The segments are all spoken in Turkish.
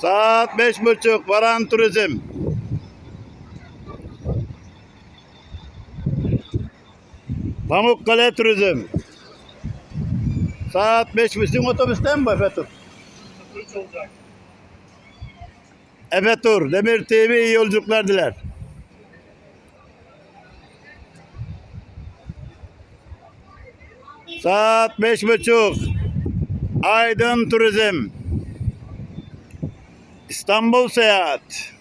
Saat beş buçuk. Varan Turizm. Pamukkale Turizm. Saat beş buçuk. Otobüste mi bu Efe Tur? Üç olacak. Efe Tur. Demir TV iyi yolculuklar diler. Saat beş buçuk. Aydın Turizm. İstanbul Seyahat.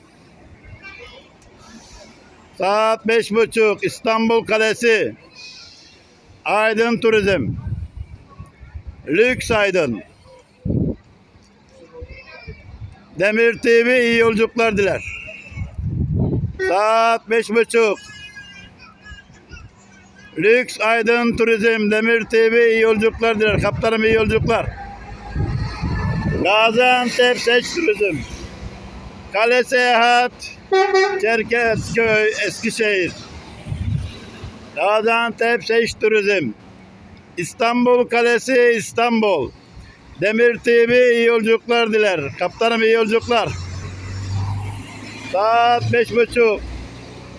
Saat beş buçuk. İstanbul Kalesi. Aydın Turizm. Lüks Aydın. Demir TV iyi yolculuklar diler. Saat beş buçuk. Lüks Aydın Turizm Demir TV iyi yolculuklar diler. Kaptanım iyi yolculuklar. Gaziantep Seç Turizm. Kale Seyahat. Çerkezköy Eskişehir. Gaziantep Seç Turizm. İstanbul Kalesi İstanbul. Demir TV iyi yolculuklar diler. Kaptanım iyi yolculuklar. Saat beş buçuk.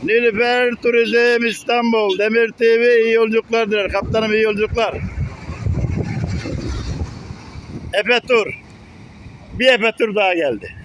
Nilüfer Turizm İstanbul. Demir TV iyi yolculuklar diler. Kaptanım iyi yolculuklar. Efe Tur. Bir Efe Tur daha geldi.